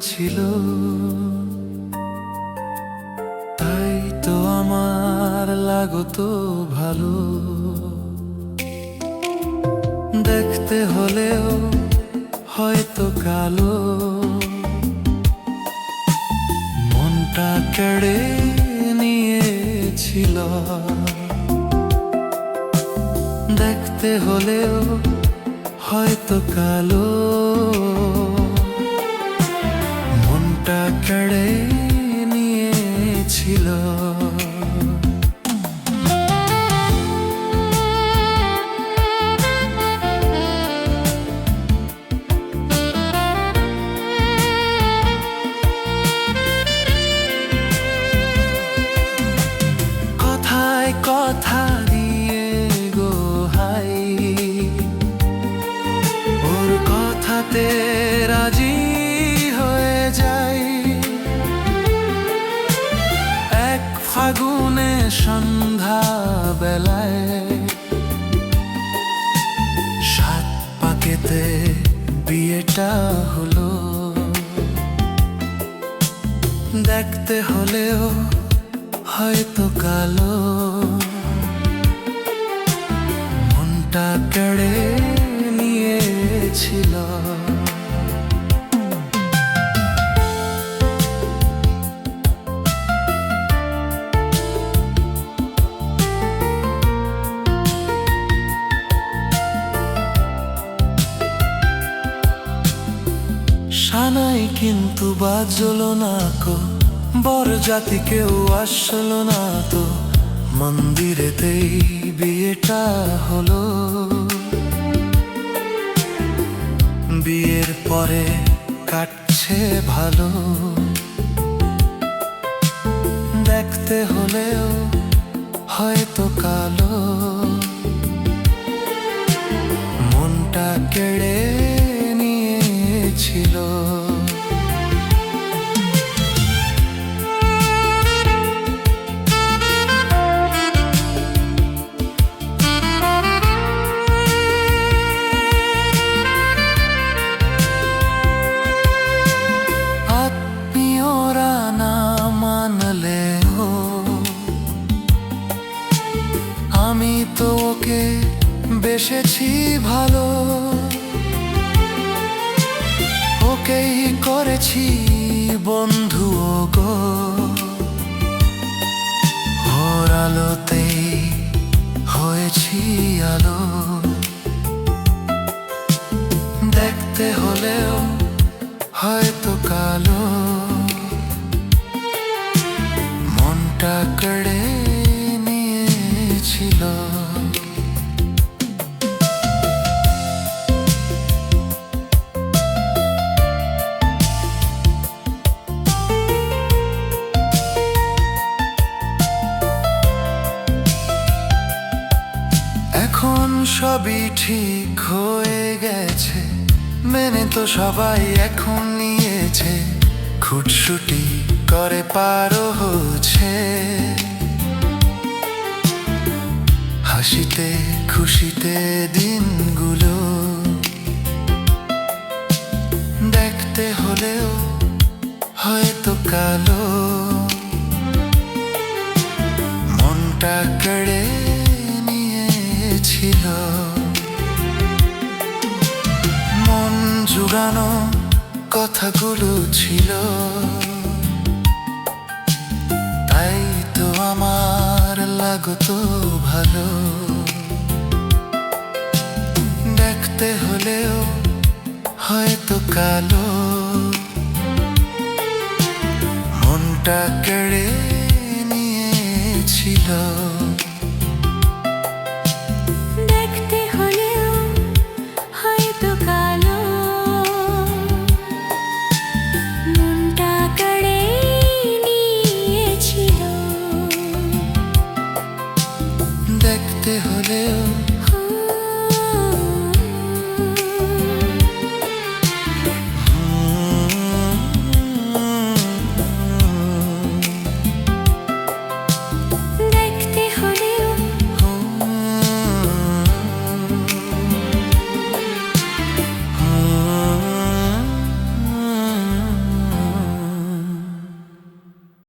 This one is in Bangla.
ছিল। তাই তো আমার লাগতো ভালো। দেখতে হলেও হয়তো কালো। মনটা কেড়ে নিয়েছিল। দেখতে হলেও হয়তো কালো। মনটা ফাগুনে সন্ধ্যা বেলায় সাত পাকেতে বিয়েটা হলো। দেখতে হলেও হয়তো কালো। মনটা কেড়ে নিয়েছিল বাজলো না কো বড় জাতি কেউ আসলো না তো। মন্দিরেতেই বিয়েটা হলো। বিয়ের পরে কাটছে ভালো। দেখতে হলেও হয়তো কালো। তো ওকে বেসেছি ভালো। ওকেই করেছি বন্ধু গো ওর আলোতেই হয়েছি আলো। দেখতে হলেও হয়তো কালো। মনটা কেড়ে সবই ঠিক হয়ে গেছে। মেনে তো সবাই এখন নিয়েছে। খুটসুটি করে পারো হচ্ছে। হাসিতে, খুশিতে দিনগুলো দেখতে হলেও হয়তো কালো। মনটা কেড়ে নিয়েছিল মন জুড়ানো কথাগুলো ছিল। তাই তো আমার লাগতো ভালো। দেখতে হলেও হয়তো কালো। মনটা কেড়ে নিয়েছিল।